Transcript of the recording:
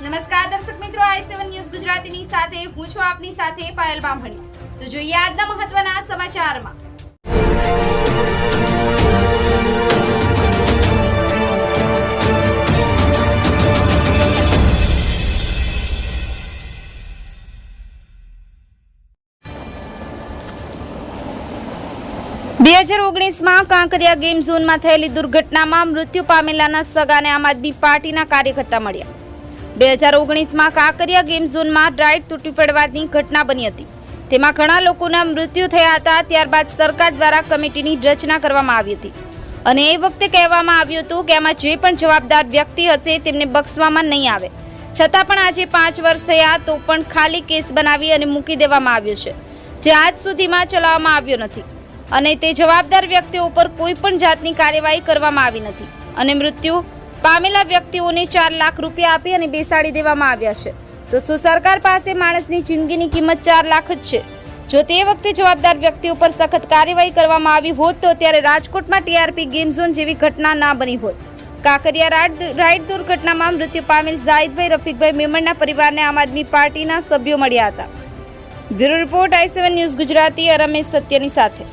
નમસ્કાર દર્શક મિત્રો, આઈ સેવન ન્યૂઝ ગુજરાતીની સાથે, હું છું આપની સાથે પાયલ બામણી. તો જોઈએ આજના મહત્વના સમાચારમાં. બે હજાર ઓગણીસમાં કાંકરિયા ગેમ ઝોનમાં થયેલી દુર્ઘટનામાં મૃત્યુ પામેલાના સગાને આમ આદમી પાર્ટીના કાર્યકર્તા મળ્યા. બે હજાર ઓગણીસમાં કાંકરિયા ગેમ ઝોનમાં રાઇડ તૂટી પડવાની ઘટના બની હતી. તેમાં ઘણા લોકોના મૃત્યુ થયા હતા, ત્યારબાદ સરકાર દ્વારા કમિટીની રચના કરવામાં આવી હતી. અને એ વખતે કહેવામાં આવ્યું હતું કે આમાં જે પણ જવાબદાર વ્યક્તિ હશે તેમને બક્ષવામાં નહીં આવે. છતાં પણ આજે પાંચ વર્ષ થયા તો પણ ખાલી કેસ બનાવી અને મૂકી દેવામાં આવ્યો છે, જે આજ સુધીમાં ચલાવવામાં આવ્યો નથી. અને તે જવાબદાર વ્યક્તિઓ ઉપર કોઈ પણ જાતની કાર્યવાહી કરવામાં આવી નથી. અને મૃત્યુ પામેલા વ્યક્તિઓને ચાર લાખ રૂપિયા આપી અને બેસાડી દેવામાં આવ્યા છે. તો શું સરકાર પાસે માણસની જિંદગીની કિંમત ચાર લાખ જ છે? જો તે વખતે જવાબદાર વ્યક્તિ ઉપર સખત કાર્યવાહી કરવામાં આવી હોત તો ત્યારે રાજકોટમાં ટીઆરપી ગેમ ઝોન જેવી ઘટના ના બની હોત. કાંકરિયા રાઈડ દુર્ઘટનામાં મૃત્યુ પામેલ ઝાહિદભાઈ, રફીકભાઈ મેમણના પરિવારને આમ આદમી પાર્ટીના સભ્યો મળ્યા હતા. Bureau report I seven news Gujarati Ramesh સત્યની સાથે.